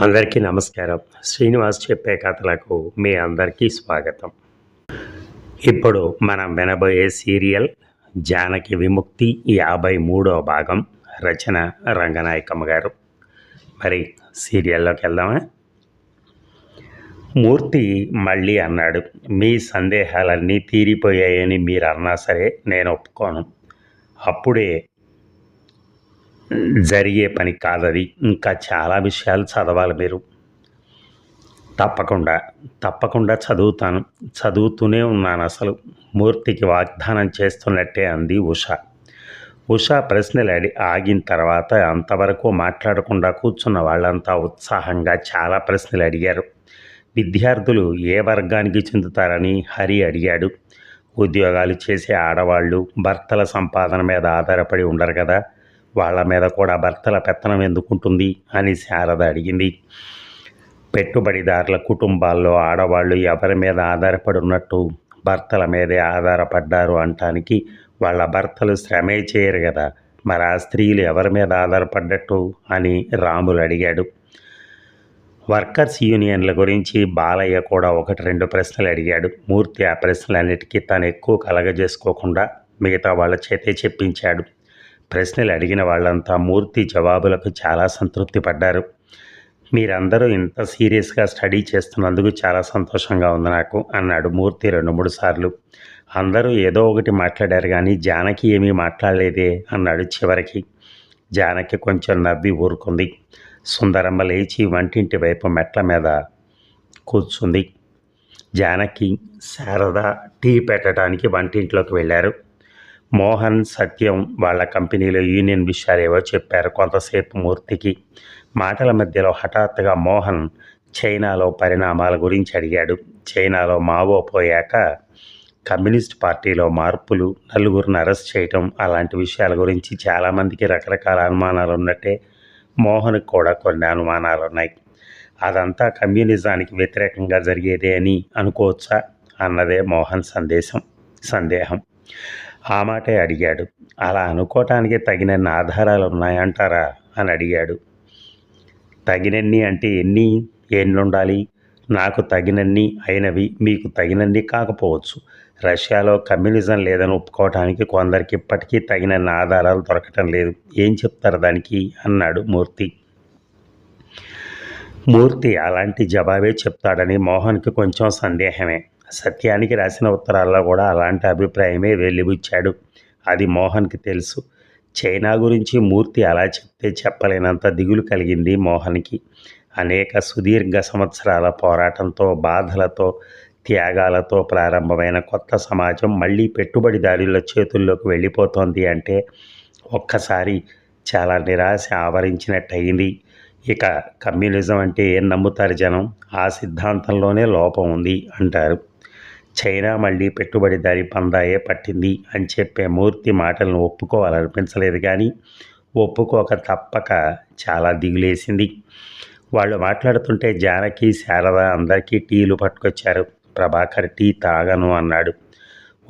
అందరికీ నమస్కారం. శ్రీనివాస్ చెప్పే కథలకు మీ అందరికీ స్వాగతం. ఇప్పుడు మనం వినబోయే సీరియల్ జానకి విముక్తి యాభై మూడో భాగం రచన రంగనాయకమ్మ గారు. మరి సీరియల్లోకి వెళ్దామా? మూర్తి మళ్ళీ అన్నాడు మీ సందేహాలన్నీ తీరిపోయాయని మీరు అన్నా సరే నేను ఒప్పుకోను. అప్పుడే జరిగే పని కాదది. ఇంకా చాలా విషయాలు చదవాలి మీరు. తప్పకుండా తప్పకుండా చదువుతాను. చదువుతూనే ఉన్నాను అసలు. మూర్తికి వాగ్దానం చేస్తున్నట్టే అంది ఉష. ఉష ప్రశ్నలు అడి ఆగిన తర్వాత అంతవరకు మాట్లాడకుండా కూర్చున్న వాళ్ళంతా ఉత్సాహంగా చాలా ప్రశ్నలు అడిగారు. విద్యార్థులు ఏ వర్గానికి చెందుతారని హరి అడిగాడు. ఉద్యోగాలు చేసే ఆడవాళ్ళు భర్తల సంపాదన మీద ఆధారపడి ఉండరు కదా. వాళ్ళ మీద కూడా భర్తల పెత్తనం ఎందుకుంటుంది అని శారద అడిగింది. పెట్టుబడిదారుల కుటుంబాల్లో ఆడవాళ్ళు ఎవరి మీద ఆధారపడి ఉన్నట్టు భర్తల మీదే ఆధారపడ్డారు అంటానికి వాళ్ళ భర్తలు శ్రమే చేయరు కదా మరి ఆ స్త్రీలు ఎవరి మీద ఆధారపడ్డట్టు అని రాములు అడిగాడు. వర్కర్స్ యూనియన్ల గురించి బాలయ్య కూడా ఒకటి రెండు ప్రశ్నలు అడిగాడు. మూర్తి ఆ ప్రశ్నలన్నిటికీ తను ఎక్కువ కలగజేసుకోకుండా మిగతా వాళ్ళ చేతే చెప్పించాడు. ప్రశ్నలు అడిగిన వాళ్ళంతా మూర్తి జవాబులకు చాలా సంతృప్తి పడ్డారు. మీరందరూ ఇంత సీరియస్గా స్టడీ చేస్తున్నందుకు చాలా సంతోషంగా ఉంది నాకు అన్నాడు మూర్తి రెండు మూడు సార్లు. అందరూ ఏదో ఒకటి మాట్లాడారు కానీ జానకి ఏమీ మాట్లాడలేదే అన్నాడు చివరికి. జానకి కొంచెం నవ్వి ఊరుకుంది. సుందరమ్మ లేచి వంటింటి వైపు మెట్ల మీద కూర్చుంది. జానకి శారద టీ పెట్టడానికి వంటింట్లోకి వెళ్ళారు. మోహన్ సత్యం వాళ్ళ కంపెనీలో యూనియన్ విషయాలేవో చెప్పారు కొంతసేపు మూర్తికి. మాటల మధ్యలో హఠాత్తుగా మోహన్ చైనాలో పరిణామాల గురించి అడిగాడు. చైనాలో మావో పోయాక కమ్యూనిస్ట్ పార్టీలో మార్పులు నలుగురిని అరెస్ట్ చేయటం అలాంటి విషయాల గురించి చాలామందికి రకరకాల అనుమానాలు ఉన్నట్టే మోహన్కి కూడా కొన్ని అనుమానాలు ఉన్నాయి. అదంతా కమ్యూనిజానికి వ్యతిరేకంగా జరిగేదే అని అనుకోవచ్చా? అన్నదే మోహన్ సందేశం సందేహం. ఆ మాటే అడిగాడు. అలా అనుకోవటానికి తగినన్ని ఆధారాలు ఉన్నాయంటారా అని అడిగాడు. తగినన్ని అంటే ఎన్ని? ఎన్ని ఉండాలి నాకు తగినన్ని అయినవి మీకు తగినన్ని కాకపోవచ్చు. రష్యాలో కమ్యూనిజం లేదని ఒప్పుకోవటానికి కొందరికి ఇప్పటికీ తగినన్ని ఆధారాలు దొరకటం లేదు. ఏం చెప్తారు దానికి? అన్నాడు మూర్తి. మూర్తి అలాంటి జవాబే చెప్తాడని మోహన్కి కొంచెం సందేహమే. సత్యానికి రాసిన ఉత్తరాల్లో కూడా అలాంటి అభిప్రాయమే వెలిబుచ్చాడు అది మోహన్కి తెలుసు. చైనా గురించి మూర్తి అలా చెప్తే చెప్పలేనంత దిగులు కలిగింది మోహన్కి. అనేక సుదీర్ఘ సంవత్సరాల పోరాటంతో బాధలతో త్యాగాలతో ప్రారంభమైన కొత్త సమాజం మళ్ళీ పెట్టుబడిదారుల చేతుల్లోకి వెళ్ళిపోతోంది అంటే ఒక్కసారి చాలా నిరాశ ఆవరించినట్టయింది. ఇక కమ్యూనిజం అంటే ఏం నమ్ముతారు జనం? ఆ సిద్ధాంతంలోనే లోపం ఉంది అంటారు. చైనా మళ్ళీ పెట్టుబడిదారి పందాయే పట్టింది అని చెప్పే మూర్తి మాటలను ఒప్పుకోవాలనిపించలేదు కానీ ఒప్పుకోక తప్పక చాలా దిగులేసింది. వాళ్ళు మాట్లాడుతుంటే జానకి శారద అందరికీ టీలు పట్టుకొచ్చారు. ప్రభాకర్ టీ తాగను అన్నాడు.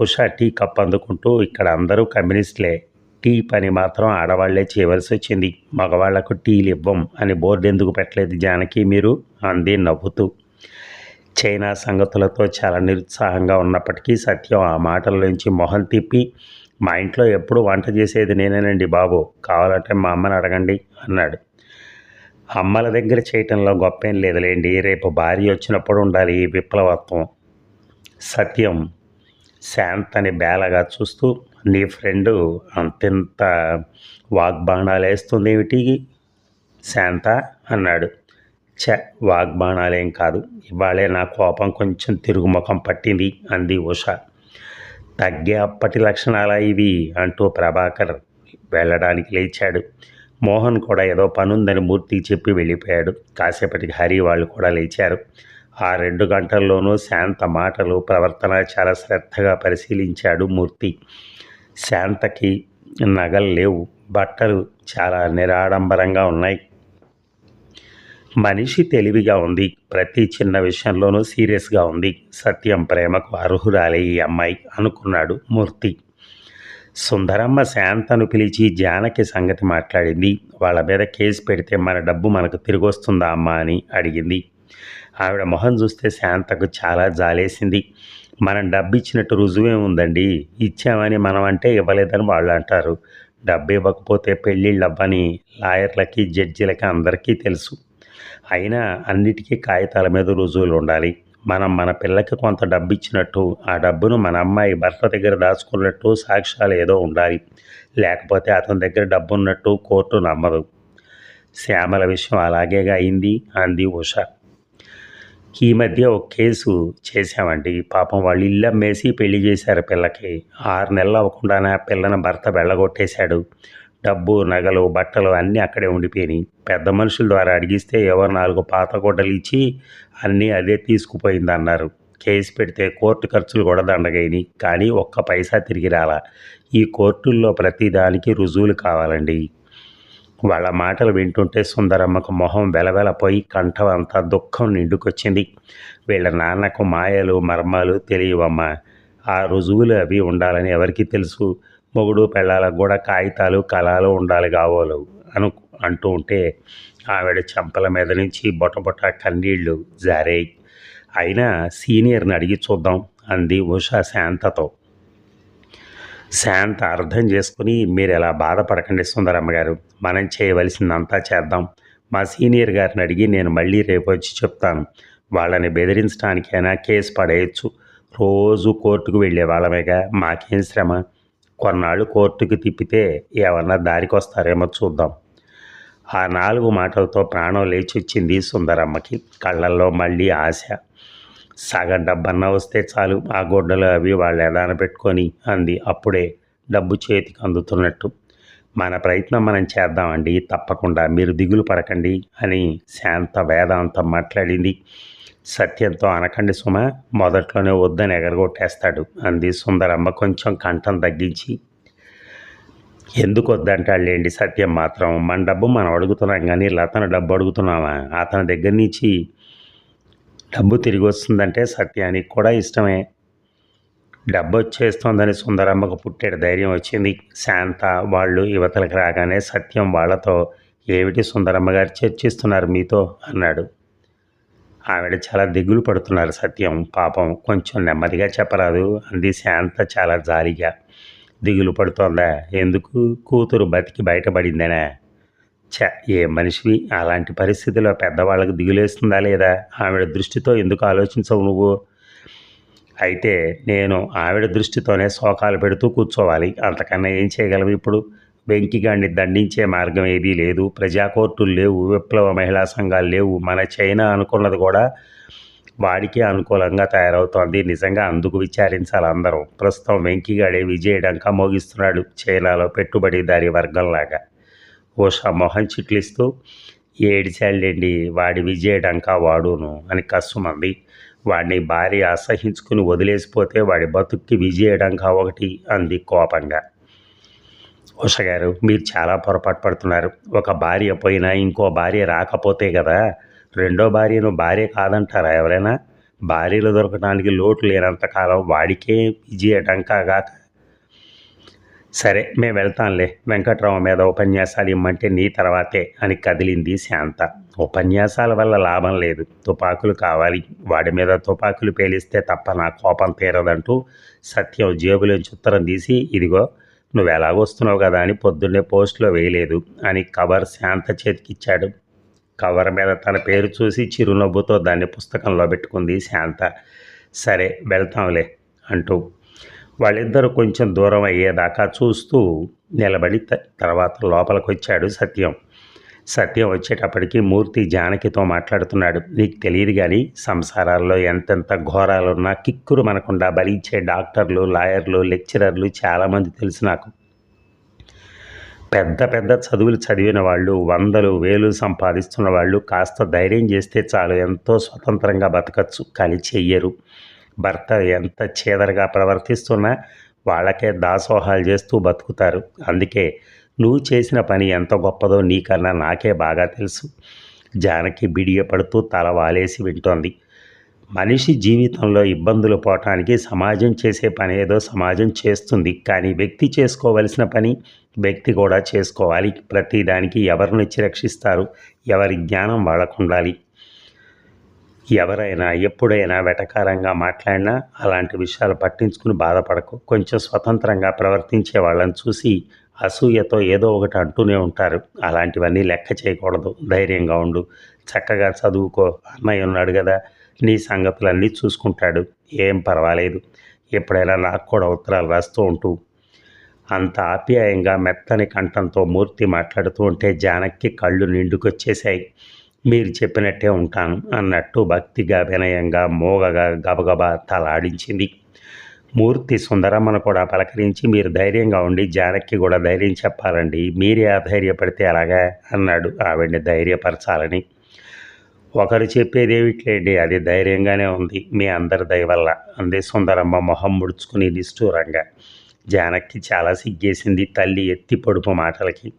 ఉషా టీ కప్ అందుకుంటూ ఇక్కడ అందరూ కమ్యూనిస్టులే. టీ పని మాత్రం ఆడవాళ్ళే చేయవలసి వచ్చింది. మగవాళ్ళకు టీలు ఇవ్వం అని బోర్డు ఎందుకు పెట్టలేదు జానకి మీరు? అంది నవ్వుతూ. చైనా సంగతులతో చాలా నిరుత్సాహంగా ఉన్నప్పటికీ సత్యం ఆ మాటల్లోంచి మొహం తిప్పి మా ఇంట్లో ఎప్పుడు వంట చేసేది నేనేనండి బాబు కావాలంటే మా అమ్మని అడగండి అన్నాడు. అమ్మల దగ్గర చేయటంలో గొప్పేం లేదులేండి రేపు భార్య వచ్చినప్పుడు ఉండాలి ఈ విప్లవత్వం. సత్యం శాంత్ అని బేలగా చూస్తూ నీ ఫ్రెండు అంతింత వాగ్బాణాలు వేస్తుంది ఏమిటి శాంత? అన్నాడు. చ వాగ్బాణాలేం కాదు. ఇవాళే నా కోపం కొంచెం తిరుగుముఖం పట్టింది అంది ఉష. తగ్గే అప్పటి లక్షణాలా ఇవి? అంటూ ప్రభాకర్ వెళ్ళడానికి లేచాడు. మోహన్ కూడా ఏదో పనుందని మూర్తికి చెప్పి వెళ్ళిపోయాడు. కాసేపటికి హరి వాళ్ళు కూడా లేచారు. ఆ రెండు గంటల్లోనూ శాంత మాటలు ప్రవర్తన చాలా శ్రద్ధగా పరిశీలించాడు మూర్తి. శాంతకి నగలు లేవు. బట్టలు చాలా నిరాడంబరంగా ఉన్నాయి. మనిషి తెలివిగా ఉంది. ప్రతి చిన్న విషయంలోనూ సీరియస్గా ఉంది. సత్యం ప్రేమకు అర్హురాలే ఈ అమ్మాయి అనుకున్నాడు మూర్తి. సుందరమ్మ శాంతను పిలిచి జానకి సంగతి మాట్లాడింది. వాళ్ళ మీద కేసు పెడితే మన డబ్బు మనకు తిరిగి వస్తుందా అమ్మా అని అడిగింది. ఆవిడ మొహం చూస్తే శాంతకు చాలా జాలేసింది. మనం డబ్బు ఇచ్చినట్టు రుజువే ఉందండి. ఇచ్చామని మనం అంటే ఇవ్వలేదని వాళ్ళు అంటారు. డబ్బు ఇవ్వకపోతే పెళ్ళిళ్ళు అవ్వని లాయర్లకి జడ్జిలకి అందరికీ తెలుసు. అయినా అన్నిటికీ కాగితాల మీద రుజువులు ఉండాలి. మనం మన పిల్లకి కొంత డబ్బు ఇచ్చినట్టు ఆ డబ్బును మన అమ్మాయి భర్త దగ్గర దాచుకున్నట్టు సాక్ష్యాలు ఏదో ఉండాలి. లేకపోతే అతని దగ్గర డబ్బు ఉన్నట్టు కోర్టు నమ్మదు. శ్యామల విషయం అలాగేగా అయింది అంది ఉష. ఈ మధ్య ఒక కేసు చేశామండి. పాపం వాళ్ళు ఇల్లు అమ్మేసి పెళ్ళి చేశారు పిల్లకి. ఆరు నెలలు అవ్వకుండానే ఆ పిల్లని భర్త వెళ్ళగొట్టేశాడు. డబ్బు నగలు బట్టలు అన్నీ అక్కడే ఉండిపోయినాయి. పెద్ద మనుషుల ద్వారా అడిగిస్తే ఎవరు నాలుగు పాత గుడ్డలు ఇచ్చి అన్నీ అదే తీసుకుపోయింది అన్నారు కేసు పెడితే కోర్టు ఖర్చులు కూడా దండగైనాయి. కానీ ఒక్క పైసా తిరిగి రాలా. ఈ కోర్టుల్లో ప్రతిదానికి రుజువులు కావాలండి. వాళ్ళ మాటలు వింటుంటే సుందరమ్మకు మొహం వెలవెలపోయి కంఠం అంతా దుఃఖం నిండుకొచ్చింది. వీళ్ళ నాన్నకు మాయలు మర్మాలు తెలియవమ్మా. ఆ రుజువులు అవి ఉండాలని ఎవరికి తెలుసు. మొగుడు పెళ్ళాలకు కూడా కాగితాలు కళాలు ఉండాలి కావాలి అను అంటూ ఉంటే ఆవిడ చెంపల మీద నుంచి బొటబొట కన్నీళ్ళు జారాయి అయినా సీనియర్ని అడిగి చూద్దాం అంది ఉషా శాంతతో. శాంత అర్థం చేసుకుని మీరు ఎలా బాధపడకండి సుందరమ్మ గారు మనం చేయవలసిందంతా చేద్దాం. మా సీనియర్ గారిని అడిగి నేను మళ్ళీ రేపు వచ్చి చెప్తాను. వాళ్ళని బెదిరించడానికైనా కేసు పడేయచ్చు. రోజు కోర్టుకు వెళ్ళే వాళ్ళమేగా మాకేం శ్రమ? కొన్నాళ్ళు కోర్టుకి తిప్పితే ఏమన్నా దారికి వస్తారేమో చూద్దాం. ఆ నాలుగు మాటలతో ప్రాణం లేచి వచ్చింది సుందరమ్మకి కళ్ళల్లో మళ్ళీ ఆశ. సగం డబ్బన్నా వస్తే చాలు ఆ గుడ్డలు అవి వాళ్ళు ఎదాన పెట్టుకొని అంది అప్పుడే డబ్బు చేతికి అందుతున్నట్టు. మన ప్రయత్నం మనం చేద్దామండి తప్పకుండా మీరు దిగులు పడకండి అని శాంత వేదాంతం మాట్లాడింది. సత్యంతో అనకండి సుమ మొదట్లోనే వద్దని ఎగరగొట్టేస్తాడు. అంది సుందరమ్మ కొంచెం కంఠం తగ్గించి. ఎందుకు వద్దంటాళ్ళేండి సత్యం మాత్రం? మన డబ్బు మనం అడుగుతున్నాం కానీ లతను డబ్బు అడుగుతున్నామా అతని దగ్గర నుంచి డబ్బు తిరిగి వస్తుందంటే సత్యానికి కూడా ఇష్టమే. డబ్బు వచ్చేస్తోందని సుందరమ్మకు పుట్టేడు ధైర్యం వచ్చింది. శాంత వాళ్ళు యువతలకు రాగానే సత్యం వాళ్ళతో ఏమిటి సుందరమ్మ గారు చర్చిస్తున్నారు మీతో? అన్నాడు. ఆవిడ చాలా దిగులు పడుతున్నారు సత్యం. పాపం కొంచెం నెమ్మదిగా చెప్పరాదు. అంది శాంత చాలా జాలిగా. దిగులు పడుతోందా? ఎందుకు? కూతురు బతికి బయటపడిందనే? చ ఏ మనిషివి? అలాంటి పరిస్థితిలో పెద్దవాళ్ళకి దిగులేస్తుందా లేదా? ఆవిడ దృష్టితో ఎందుకు ఆలోచించవు నువ్వు? అయితే నేను ఆవిడ దృష్టితోనే శోకాలు పెడుతూ కూర్చోవాలి. అంతకన్నా ఏం చేయగలవు ఇప్పుడు? వెంకిగాడిని దండించే మార్గం ఏదీ లేదు. ప్రజా కోర్టులు లేవు విప్లవ మహిళా సంఘాలు లేవు. మన చైనా అనుకున్నది కూడా వాడికి అనుకూలంగా తయారవుతోంది. నిజంగా అందుకు విచారించాలి అందరం. ప్రస్తుతం వెంకిగాడే విజయడంకా మోగిస్తున్నాడు చైనాలో పెట్టుబడిదారి వర్గంలాగా. ఓషా మొహం చిట్లిస్తూ ఏడిచాళ్ళండి వాడి విజయడంకా వాడును అని కస్సుమంది. వాడిని భార్య అసహించుకుని వదిలేసిపోతే వాడి బతుక్కి విజయడంకా ఒకటి అంది కోపంగా. ఉష గారు మీరు చాలా పొరపాటు పడుతున్నారు. ఒక భార్య పోయినా ఇంకో భార్య రాకపోతే కదా రెండో భార్యను భార్య కాదంటారా ఎవరైనా? భార్యలు దొరకడానికి లోటు లేనంతకాలం వాడికే విజయడంకాగాక సరే మేము వెళ్తాంలే. వెంకట్రావు మీద ఉపన్యాసాలు ఇమ్మంటే నీ తర్వాతే అని కదిలింది శాంత. ఉపన్యాసాల వల్ల లాభం లేదు. తుపాకులు కావాలి. వాడి మీద తుపాకులు పేలిస్తే తప్ప నా కోపం తీరదంటూ సత్యం జేబులోంచి ఉత్తరం తీసి ఇదిగో నువ్వు ఎలాగొస్తున్నావు కదా అని పొద్దున్నే పోస్ట్లో వేయలేదు అని కవర్ శాంత చేతికిచ్చాడు కవర్ మీద తన పేరు చూసి చిరునవ్వుతో దాన్ని పుస్తకంలో పెట్టుకుంది శాంత. సరే వెళ్తాంలే అంటూ వాళ్ళిద్దరూ కొంచెం దూరం అయ్యేదాకా చూస్తూ నిలబడి తర్వాత లోపలికి వచ్చాడు సత్యం. సత్యం వచ్చేటప్పటికి మూర్తి జానకితో మాట్లాడుతున్నాడు. నీకు తెలియదు కానీ సంసారాల్లో ఎంతెంత ఘోరాలున్నా కిక్కురు మనకుండా భరించే డాక్టర్లు లాయర్లు లెక్చరర్లు చాలామంది తెలుసు నాకు. పెద్ద పెద్ద చదువులు చదివిన వాళ్ళు వందలు వేలు సంపాదిస్తున్న వాళ్ళు కాస్త ధైర్యం చేస్తే చాలు ఎంతో స్వతంత్రంగా బతకచ్చు కానీ చెయ్యరు. భర్త ఎంత చేదరగా ప్రవర్తిస్తున్నా వాళ్ళకే దాసోహాలు చేస్తూ బతుకుతారు. అందుకే నువ్వు చేసిన పని ఎంత గొప్పదో నీకన్నా నాకే బాగా తెలుసు. జానకి బిడియపడుతూ తల వాలేసి వింటోంది. మనిషి జీవితంలో ఇబ్బందులు పోవటానికి సమాజం చేసే పని ఏదో సమాజం చేస్తుంది. కానీ వ్యక్తి చేసుకోవలసిన పని వ్యక్తి కూడా చేసుకోవాలి. ప్రతిదానికి ఎవరినొచ్చి రక్షిస్తారు? ఎవరి జ్ఞానం వాళ్ళకు ఉండాలి. ఎవరైనా ఎప్పుడైనా వెటకారంగా మాట్లాడినా అలాంటి విషయాలు పట్టించుకుని బాధపడకు. కొంచెం స్వతంత్రంగా ప్రవర్తించే వాళ్ళని చూసి అసూయతో ఏదో ఒకటి అంటూనే ఉంటారు. అలాంటివన్నీ లెక్క చేయకూడదు. ధైర్యంగా ఉండు. చక్కగా చదువుకో. అన్నయ్య ఉన్నాడు కదా. నీ సంగతులన్నీ చూసుకుంటాడు. ఏం పర్వాలేదు. ఎప్పుడైనా నాకు కూడా ఉత్తరాలు రాస్తూ ఉంటూ. అంత ఆప్యాయంగా మెత్తని కంఠంతో మూర్తి మాట్లాడుతూ ఉంటే జానక్కి కళ్ళు నిండుకొచ్చేశాయి. మీరు చెప్పినట్టే ఉంటాను అన్నట్టు భక్తిగా వినయంగా మోగగా గబగబా తలాడించింది మూర్తి సుందరమ్మను కూడా పలకరించి మీరు ధైర్యంగా ఉండి జానక్కి కూడా ధైర్యం చెప్పాలండి. మీరే అధైర్యపడితే అలాగా అన్నాడు ఆవిడ్ని ధైర్యపరచాలని. ఒకరు చెప్పేదేమిట్లేండి అది ధైర్యంగానే ఉంది. మీ అందరి దయ వల్ల. సుందరమ్మ మొహం ముడుచుకుని నిష్ఠూరంగా. జానక్కి చాలా సిగ్గేసింది తల్లి ఎత్తి పొడుపు మాటలకి.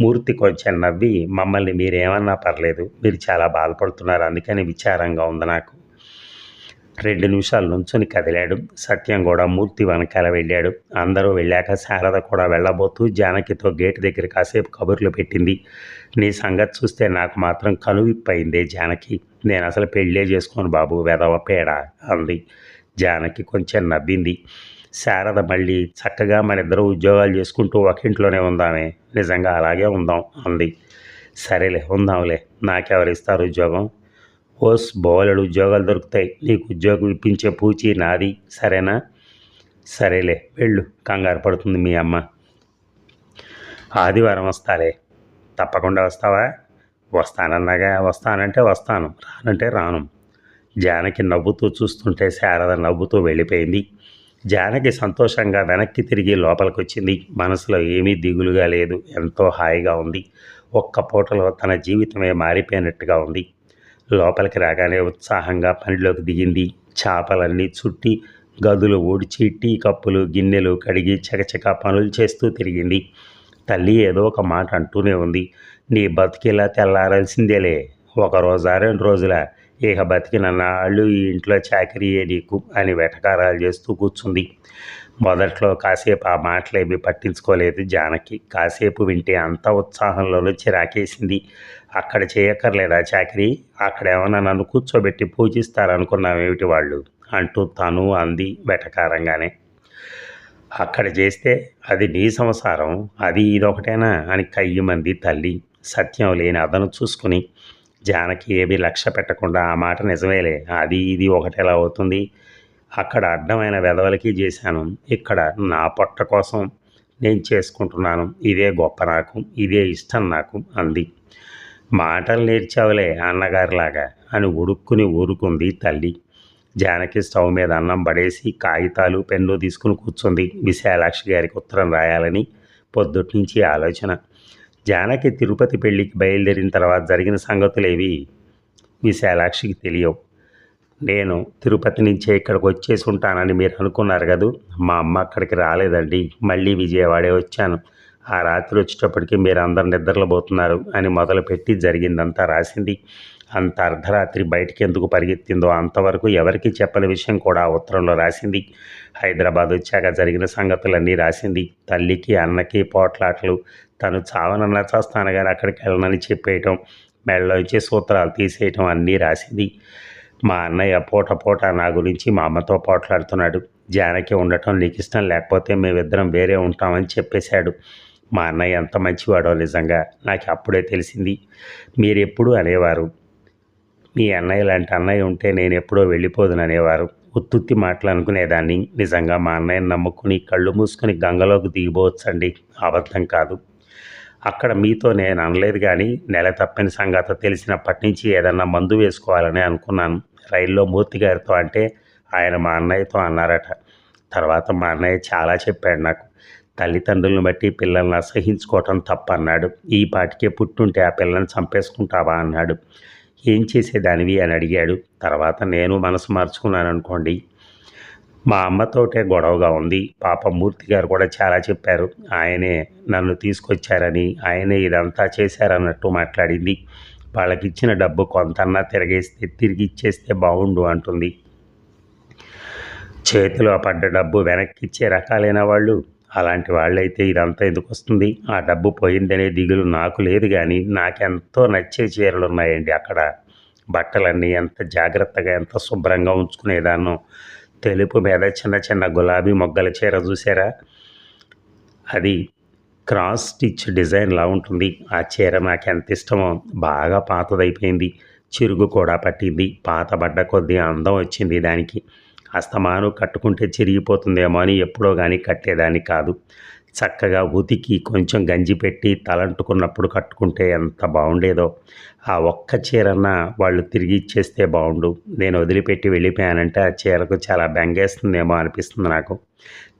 మూర్తి కొంచెం నవ్వి మమ్మల్ని మీరేమన్నా పర్లేదు. మీరు చాలా బాధపడుతున్నారు. అందుకని విచారంగా ఉంది నాకు. రెండు నిమిషాలు నుంచొని కదిలాడు. సత్యం కూడా మూర్తి వెనకాల వెళ్ళాడు. అందరూ వెళ్ళాక శారద కూడా వెళ్ళబోతూ జానకితో గేటు దగ్గర కాసేపు కబుర్లు పెట్టింది. నీ సంగతి చూస్తే నాకు మాత్రం కనువిప్పయిందే జానకి. నేను అసలు పెళ్ళే చేసుకోను బాబు వెదవ పేడ అంది. జానకి కొంచెం నవ్వింది. శారద మళ్ళీ చక్కగా మన ఇద్దరు ఉద్యోగాలు చేసుకుంటూ ఒక ఇంట్లోనే ఉందామే. నిజంగా అలాగే ఉందాం అంది. సరేలే ఉందాంలే. నాకెవరిస్తారు ఉద్యోగం? ఓస్ బోలెడు ఉద్యోగాలు దొరుకుతాయి. నీకు ఉద్యోగం ఇప్పించే పూచి నాది. సరేనా? సరేలే వెళ్ళు. కంగారు పడుతుంది మీ అమ్మ. ఆదివారం వస్తాలే. తప్పకుండా వస్తావా? వస్తానన్నాగా. వస్తానంటే వస్తాను. రానంటే రాను. జానకి నవ్వుతూ చూస్తుంటే శారద నవ్వుతూ వెళ్ళిపోయింది. జానకి సంతోషంగా వెనక్కి తిరిగి లోపలికి వచ్చింది మనసులో ఏమీ దిగులుగా లేదు. ఎంతో హాయిగా ఉంది. ఒక్క పూటలో తన జీవితమే మారిపోయినట్టుగా ఉంది. లోపలికి రాగానే ఉత్సాహంగా పనిలోకి దిగింది. చేపలన్నీ చుట్టి గదులు ఊడ్చి టీ కప్పులు గిన్నెలు కడిగి చకచక పనులు చేస్తూ తిరిగింది. తల్లి ఏదో ఒక మాట అంటూనే ఉంది. నీ బతికిలా తెల్లారాల్సిందేలే. ఒక రోజా రెండు రోజుల ఇక బతికిన నాళ్ళు ఈ ఇంట్లో చాకరీయే నీకు అని వెటకారాలు చేస్తూ కూర్చుంది. మొదట్లో కాసేపు ఆ మాటలేమి పట్టించుకోలేదు జానకి. కాసేపు వింటే అంత ఉత్సాహంలోనూ చిరాకేసింది. అక్కడ చేయక్కర్లేదా చాకరీ? అక్కడ ఏమైనా నన్ను కూర్చోబెట్టి పూజిస్తారనుకున్నామేమిటి వాళ్ళు? అంటూ తను అంది వెటకారంగానే. అక్కడ చేస్తే అది నీ సంసారం అది ఇదొకటేనా? అని కయ్యమంది తల్లి. సత్యం లేని అదను చూసుకుని జానకి ఏమీ లక్ష్య పెట్టకుండా ఆ మాట నిజమేలే అది ఇది ఒకటేలా అవుతుంది? అక్కడ అడ్డమైన వెధవలకి చేశాను. ఇక్కడ నా పొట్ట కోసం నేను చేసుకుంటున్నాను. ఇదే గొప్ప నాకు ఇదే ఇష్టం నాకు అంది. మాటలు నేర్చావులే అన్నగారిలాగా అని ఉడుక్కుని ఊరుకుంది తల్లి. జానకి స్టవ్ మీద అన్నం పడేసి కాగితాలు పెన్ను తీసుకుని కూర్చుంది విశాలాక్షి గారికి ఉత్తరం రాయాలని పొద్దుటి నుంచి ఆలోచన. జానకి తిరుపతి పెళ్ళికి బయలుదేరిన తర్వాత జరిగిన సంగతులేవి విశాలాక్షికి తెలియవు. నేను తిరుపతి నుంచే ఇక్కడికి వచ్చేసి ఉంటానని మీరు అనుకున్నారు కదూ? మా అమ్మ అక్కడికి రాలేదండి. మళ్ళీ విజయవాడే వచ్చాను. ఆ రాత్రి వచ్చేటప్పటికి మీరు అందరు నిద్రలో పోతున్నారు అని మొదలుపెట్టి జరిగిందంతా రాసింది. అంత అర్ధరాత్రి బయటికి ఎందుకు పరిగెత్తిందో అంతవరకు ఎవరికి చెప్పని విషయం కూడా ఆ ఉత్తరంలో రాసింది. హైదరాబాద్ వచ్చాక జరిగిన సంగతులన్నీ రాసింది. తల్లికి అన్నకి పోట్లాట్లు తను చావనన్నా చేస్తాను కానీ అక్కడికి వెళ్ళనని చెప్పేయటం మెడలోంచి సూత్రాలు తీసేయటం అన్నీ రాసింది. మా అన్నయ్య పూట పూట నా గురించి మా అమ్మతో పోట్లాడుతున్నాడు. జానకి ఉండటం నీకు ఇష్టం లేకపోతే మేమిద్దరం వేరే ఉంటామని చెప్పేశాడు. మా అన్నయ్య ఎంత మంచివాడో నిజంగా నాకు అప్పుడే తెలిసింది. మీరెప్పుడు అనేవారు మీ అన్నయ్య లాంటి అన్నయ్య ఉంటే నేను ఎప్పుడో వెళ్ళిపోదును అనేవారు. ఉత్తుత్తి మాట్లాడుకునేదాన్ని నిజంగా మా అన్నయ్యని నమ్ముకుని కళ్ళు మూసుకుని గంగలోకి దిగిపోవచ్చండి. అబద్ధం కాదు. అక్కడ మీతో నేను అనలేదు కానీ నెల తప్పని సంగత తెలిసినప్పటి నుంచి ఏదన్నా మందు వేసుకోవాలని అనుకున్నాను. రైల్లో మూర్తి గారితో అంటే ఆయన మా అన్నయ్యతో అన్నారట. తర్వాత మా అన్నయ్య చాలా చెప్పాడు నాకు. తల్లిదండ్రులను బట్టి పిల్లల్ని అసహించుకోవటం తప్పన్నాడు ఈ పాటికే పుట్టుంటే ఆ పిల్లల్ని చంపేసుకుంటావా అన్నాడు. ఏం చేసేదానివి అని అడిగాడు. తర్వాత నేను మనసు మార్చుకున్నాను అనుకోండి. మా అమ్మతోటే గొడవగా ఉంది. పాప మూర్తి గారు కూడా చాలా చెప్పారు. ఆయనే నన్ను తీసుకొచ్చారని ఆయనే ఇదంతా చేశారన్నట్టు మాట్లాడింది. వాళ్ళకి ఇచ్చిన డబ్బు కొంతన్నా తిరిగేస్తే తిరిగి ఇచ్చేస్తే బాగుండు అంటుంది. చేతిలో పడ్డ డబ్బు వెనక్కి ఇచ్చే రకాలైన వాళ్ళు అలాంటి వాళ్ళైతే ఇదంతా ఎందుకు వస్తుంది? ఆ డబ్బు పోయిందనే దిగులు నాకు లేదు కానీ నాకెంతో నచ్చే చీరలు ఉన్నాయండి. అక్కడ బట్టలన్నీ ఎంత జాగ్రత్తగా ఎంత శుభ్రంగా ఉంచుకునేదాన్నో. తెలుపు మీద చిన్న చిన్న గులాబీ మొగ్గల చీర చూసారా? అది క్రాస్ స్టిచ్ డిజైన్లా ఉంటుంది. ఆ చీర నాకు ఎంత ఇష్టమో బాగా పాతదైపోయింది. చిరుగు కూడా పట్టింది. పాతబడ్డ కొద్దీ అందం వచ్చింది దానికి. అస్తమాను కట్టుకుంటే చిరిగిపోతుందేమో అని ఎప్పుడో కానీ కట్టేదాన్ని కాదు. చక్కగా ఉతికి కొంచెం గంజి పెట్టి తలంటుకున్నప్పుడు కట్టుకుంటే ఎంత బాగుండేదో ఆ ఒక్క చీరన్నా వాళ్ళు తిరిగి ఇచ్చేస్తే బాగుండు నేను వదిలిపెట్టి వెళ్ళిపోయానంటే ఆ చీరకు చాలా బెంగేస్తుందేమో అనిపిస్తుంది నాకు.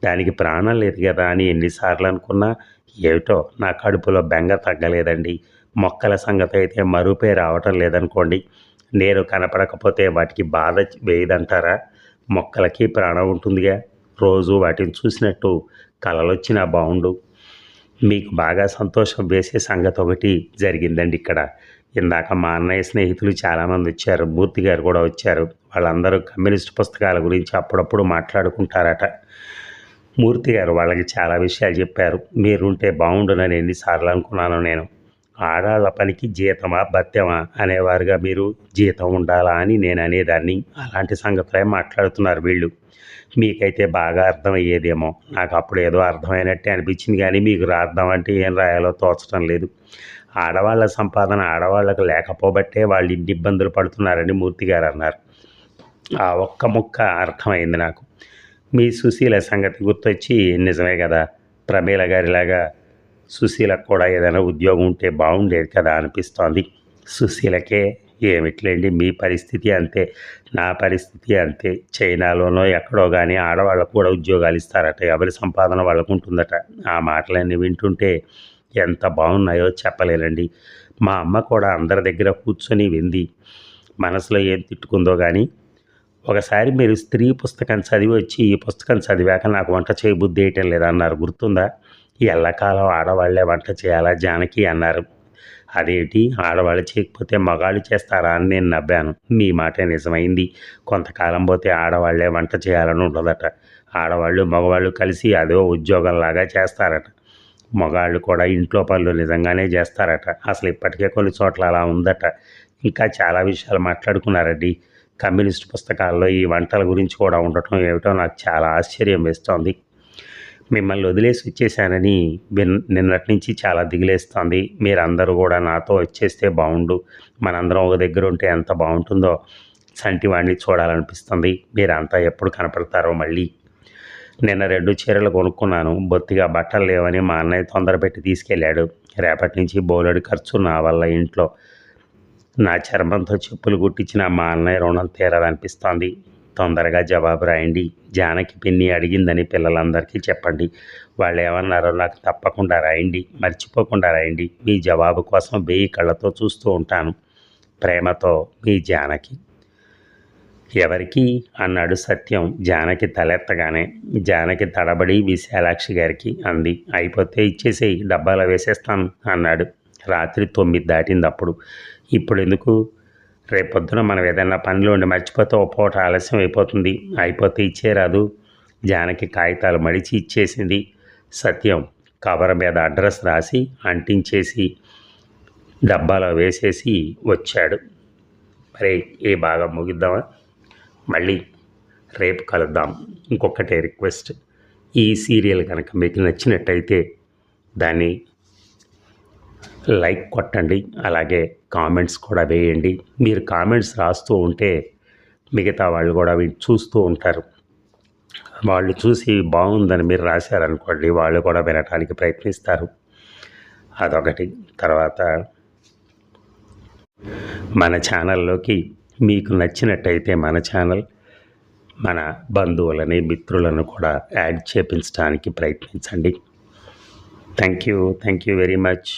దానికి ప్రాణం లేదు కదా అని ఎన్నిసార్లు అనుకున్నా ఏమిటో నా కడుపులో బెంగ తగ్గలేదండి. మొక్కల సంగతి అయితే మరుపే రావటం లేదనుకోండి. నేను కనపడకపోతే వాటికి బాధ వేయదంటారా? మొక్కలకి ప్రాణం ఉంటుందిగా. రోజు వాటిని చూసినట్టు కలలొచ్చినా బాగుండు మీకు బాగా సంతోషం వేసే సంగతి ఒకటి జరిగిందండి ఇక్కడ. ఇందాక మా అన్నయ్య స్నేహితులు చాలామంది వచ్చారు. మూర్తి గారు కూడా వచ్చారు. వాళ్ళందరూ కమ్యూనిస్ట్ పుస్తకాల గురించి అప్పుడప్పుడు మాట్లాడుకుంటారట. మూర్తి గారు వాళ్ళకి చాలా విషయాలు చెప్పారు. మీరుంటే బాగుండునని ఎన్నిసార్లు అనుకున్నాను నేను. ఆడాళ్ళ పనికి జీతమా భత్యమా అనేవారుగా మీరు జీతం ఉండాలా అని నేను అనేదాన్ని. అలాంటి సంగతులే మాట్లాడుతున్నారు వీళ్ళు. మీకైతే బాగా అర్థమయ్యేదేమో. నాకు అప్పుడు ఏదో అర్థమైనట్టే అనిపించింది కానీ మీకు రాద్దాం అంటే ఏం రాయాలో తోచడం లేదు. ఆడవాళ్ళ సంపాదన ఆడవాళ్ళకు లేకపోబట్టే వాళ్ళు ఇన్ని ఇబ్బందులు పడుతున్నారని మూర్తి గారు అన్నారు. ఆ ఒక్క ముక్క అర్థమైంది నాకు. మీ సుశీల సంగతి గుర్తొచ్చి నిజమే కదా. ప్రమీల గారిలాగా సుశీలకు కూడా ఏదైనా ఉద్యోగం ఉంటే బాగుండేది కదా అనిపిస్తోంది. సుశీలకే ఏమిట్లేండి మీ పరిస్థితి అంతే నా పరిస్థితి అంతే. చైనాలోనో ఎక్కడో కానీ ఆడవాళ్ళకు కూడా ఉద్యోగాలు ఇస్తారట ఎవరి సంపాదన వాళ్ళకు ఉంటుందట. ఆ మాటలన్నీ వింటుంటే ఎంత బాగున్నాయో చెప్పలేనండి. మా అమ్మ కూడా అందరి దగ్గర కూర్చొని వింది. మనసులో ఏం తిట్టుకుందో కానీ ఒకసారి మీరు స్త్రీ పుస్తకం చదివి వచ్చి ఈ పుస్తకం చదివాక నాకు వంట చేయబుద్ధి వేయటం లేదన్నారు. గుర్తుందా? ఎల్లకాలం ఆడవాళ్ళే వంట చేయాలా? జానకి అన్నారు. అదేంటి? ఆడవాళ్ళు చేయకపోతే మగాళ్ళు చేస్తారా అని నేను నవ్వాను. మీ మాట నిజమైంది. కొంతకాలం పోతే ఆడవాళ్ళే వంట చేయాలని ఉండదట. ఆడవాళ్ళు మగవాళ్ళు కలిసి అదో ఉద్యోగంలాగా చేస్తారట. మగాళ్ళు కూడా ఇంట్లో పనులు నిజంగానే చేస్తారట. అసలు ఇప్పటికే కొన్ని చోట్ల అలా ఉందట. ఇంకా చాలా విషయాలు మాట్లాడుకున్నారండి. కమ్యూనిస్ట్ పుస్తకాల్లో ఈ వంటల గురించి కూడా ఉండటం ఏమిటో నాకు చాలా ఆశ్చర్యం వేస్తోంది. మిమ్మల్ని వదిలేసి వచ్చేసానని నిన్నటి నుంచి చాలా దిగులేస్తోంది. మీరందరూ కూడా నాతో వచ్చేస్తే బాగుండు మనందరం ఒక దగ్గర ఉంటే ఎంత బాగుంటుందో సంటి వాడిని చూడాలనిపిస్తుంది. మీరంతా ఎప్పుడు కనపడతారో మళ్ళీ. నిన్న రెండు చీరలు కొనుక్కున్నాను. బొత్తిగా బట్టలు లేవని మా అన్నయ్య తొందర పెట్టి తీసుకెళ్ళాడు. రేపటి నుంచి బోలెడు ఖర్చు నా వల్ల ఇంట్లో. నా చర్మంతో చెప్పులు కుట్టించిన మా అన్నయ్య రుణం తీరదనిపిస్తోంది. తొందరగా జవాబు రాయండి. జానకి పిన్ని అడిగిందని పిల్లలందరికీ చెప్పండి. వాళ్ళు ఏమన్నారో నాకు తప్పకుండా రాయండి. మర్చిపోకుండా రాయండి. మీ జవాబు కోసం వేయి కళ్ళతో చూస్తూ ఉంటాను. ప్రేమతో మీ జానకి. ఎవరికి? అన్నాడు సత్యం. జానకి తలెత్తగానే. జానకి తడబడి విశాలాక్షి గారికి అంది. అయిపోతే ఇచ్చేసేయి డబ్బాలో వేసేస్తాను అన్నాడు. రాత్రి తొమ్మిది దాటింది అప్పుడు ఇప్పుడు ఎందుకు రేపొద్దున మనం ఏదైనా పనిలో ఉండి మర్చిపోతే ఓ పూట ఆలస్యం అయిపోతుంది. అయిపోతే ఇచ్చేరాదు జానకి కాగితాలు మడిచి ఇచ్చేసింది. సత్యం. కవర్ మీద అడ్రస్ రాసి అంటించేసి డబ్బాలో వేసేసి వచ్చాడు. మరి ఏ బాగా ముగిద్దామా? మళ్ళీ రేపు కలుద్దాం. ఇంకొకటే రిక్వెస్ట్. ఈ సీరియల్ కనుక మీకు నచ్చినట్టయితే దాన్ని లైక్ కొట్టండి. అలాగే కామెంట్స్ కూడా వేయండి. మీరు కామెంట్స్ రాస్తూ ఉంటే మిగతా వాళ్ళు కూడా చూస్తూ ఉంటారు. వాళ్ళు చూసి బాగుందని మీరు రాశారనుకోండి వాళ్ళు కూడా వినటానికి ప్రయత్నిస్తారు. అదొకటి. తర్వాత మన ఛానల్లోకి మీకు నచ్చినట్టయితే మన ఛానల్ మన బంధువులని మిత్రులను కూడా యాడ్ చేపించడానికి ప్రయత్నించండి. Thank you. Thank you very much.